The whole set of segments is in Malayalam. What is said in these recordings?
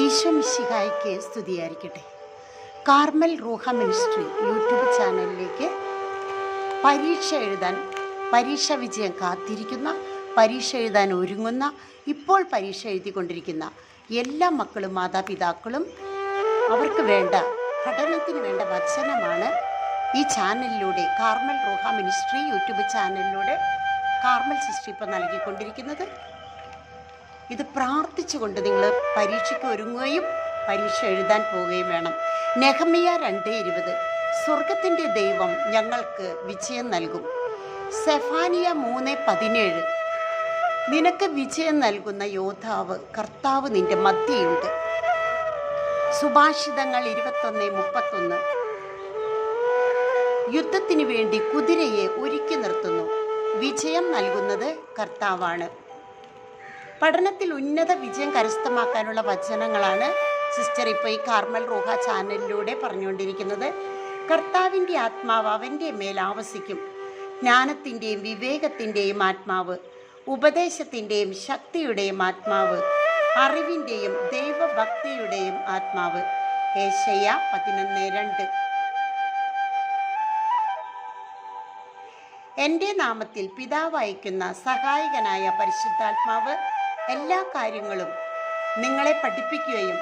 ഈശോ മിശിഹായ്ക്ക് സ്തുതിയായിരിക്കട്ടെ. കാർമൽ റൂഹ മിനിസ്ട്രി യൂട്യൂബ് ചാനലിലേക്ക് പരീക്ഷ എഴുതാൻ പരീക്ഷ വിജയം കാത്തിരിക്കുന്ന പരീക്ഷ എഴുതാൻ ഒരുങ്ങുന്ന ഇപ്പോൾ പരീക്ഷ എഴുതിക്കൊണ്ടിരിക്കുന്ന എല്ലാ മക്കളും മാതാപിതാക്കളും അവർക്ക് വേണ്ട പഠനത്തിന് വേണ്ട വചനമാണ് ഈ ചാനലിലൂടെ കാർമൽ റോഹ മിനിസ്ട്രി യൂട്യൂബ് ചാനലിലൂടെ കാർമൽ സിസ്റ്റർ ഇപ്പോൾ നൽകിക്കൊണ്ടിരിക്കുന്നത്. ഇത് പ്രാർത്ഥിച്ചുകൊണ്ട് നിങ്ങൾ പരീക്ഷയ്ക്ക് ഒരുങ്ങുകയും പരീക്ഷ എഴുതാൻ പോവുകയും വേണം. നെഹമിയ രണ്ട് ഇരുപത്. സ്വർഗത്തിന്റെ ദൈവം ഞങ്ങൾക്ക് വിജയം നൽകും. സെഫാനിയ മൂന്ന് പതിനേഴ്. നിനക്ക് വിജയം നൽകുന്ന യോദ്ധാവ് കർത്താവ് നിന്റെ മധ്യയുണ്ട്. സുഭാഷിതങ്ങൾ ഇരുപത്തൊന്ന് മുപ്പത്തൊന്ന്. യുദ്ധത്തിന് വേണ്ടി കുതിരയെ ഒരുക്കി നിർത്തുന്നു. വിജയം നൽകുന്നത് കർത്താവാണ്. പഠനത്തിൽ ഉന്നത വിജയം കരസ്ഥമാക്കാനുള്ള വചനങ്ങളാണ് സിസ്റ്റർ ഇപ്പോൾ ഈ കാർമൽ റൂഹ ചാനലിലൂടെ പറഞ്ഞുകൊണ്ടിരിക്കുന്നത്. കർത്താവിന്റെ ആത്മാവ് അവന്റെ മേൽ ആവസിക്കും. ജ്ഞാനത്തിന്റെയും വിവേകത്തിന്റെയും ആത്മാവ് ഉപദേശത്തിന്റെയും ശക്തിയുടെയും ആത്മാവ് അറിവിന്റെയും ദൈവഭക്തിയുടെയും ആത്മാവ്. ഏഷയ പതിനൊന്ന് രണ്ട്. എന്റെ നാമത്തിൽ പിതാവ് അയക്കുന്ന സഹായകനായ പരിശുദ്ധാത്മാവ് എല്ലാ കാര്യങ്ങളും നിങ്ങളെ പഠിപ്പിക്കുകയും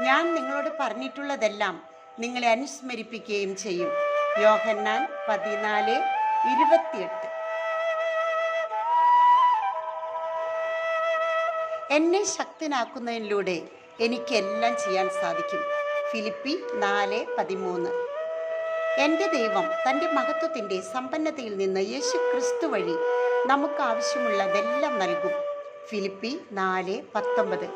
ഞാൻ നിങ്ങളോട് പറഞ്ഞിട്ടുള്ളതെല്ലാം നിങ്ങളെ അനുസ്മരിപ്പിക്കുകയും ചെയ്യും. യോഹന്നാൻ പതിനാല് ഇരുപത്തിയെട്ട്. എന്നെ ശക്തനാക്കുന്നതിലൂടെ എനിക്കെല്ലാം ചെയ്യാൻ സാധിക്കും. ഫിലിപ്പി നാല് പതിമൂന്ന്. എന്റെ ദൈവം തന്റെ മഹത്വത്തിന്റെ സമ്പന്നതയിൽ നിന്ന് യേശു ക്രിസ്തു വഴി നമുക്ക് ആവശ്യമുള്ളതെല്ലാം നൽകും. ഫിലിപ്പി നാല് പത്തൊമ്പത്.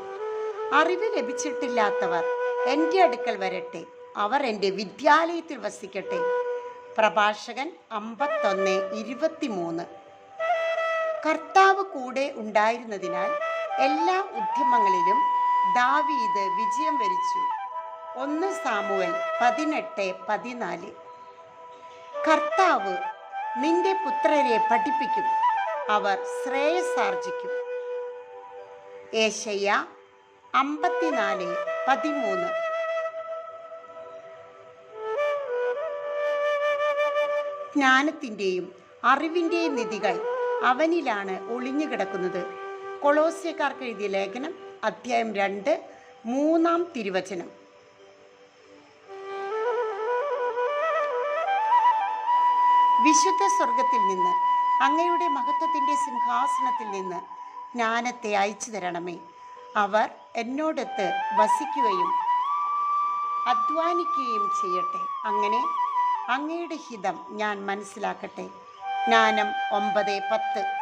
അറിവ് ലഭിച്ചിട്ടില്ലാത്തവർ എന്റെ അടുക്കൽ വരട്ടെ. അവർ എന്റെ വിദ്യാലയത്തിൽ വസിക്കട്ടെ. പ്രഭാഷകൻ അമ്പത്തൊന്ന് ഇരുപത്തിമൂന്ന്. കർത്താവ് കൂടെ ഉണ്ടായിരുന്നതിനാൽ എല്ലാ ഉദ്യമങ്ങളിലും ദാവീദ് വിജയം വരിച്ചു. ഒന്ന് സാമുവൽ പതിനെട്ട് പതിനാല്. കർത്താവ് നിന്റെ പുത്രരെ പഠിപ്പിക്കും. അവർ ശ്രേയസാർജിക്കും ഏശയ്യ അമ്പത്തിനാല് പതിമൂന്ന്. ജ്ഞാനത്തിന്റെയും അറിവിന്റെയും നിധികൾ അവനിലാണ് ഒളിഞ്ഞു കിടക്കുന്നത്. കൊളോസ്യക്കാർക്ക് എഴുതിയ ലേഖനം അധ്യായം രണ്ട് മൂന്നാം തിരുവചനം. വിശുദ്ധ സ്വർഗത്തിൽ നിന്ന് അങ്ങയുടെ മഹത്വത്തിന്റെ സിംഹാസനത്തിൽ നിന്ന് ജ്ഞാനത്തെ അയച്ചു തരണമേ. അവർ എന്നോടൊത്ത് വസിക്കുകയും അധ്വാനിക്കുകയും ചെയ്യട്ടെ. അങ്ങനെ അങ്ങയുടെ ഹിതം ഞാൻ മനസ്സിലാക്കട്ടെ. ജ്ഞാനം ഒമ്പത് പത്ത്.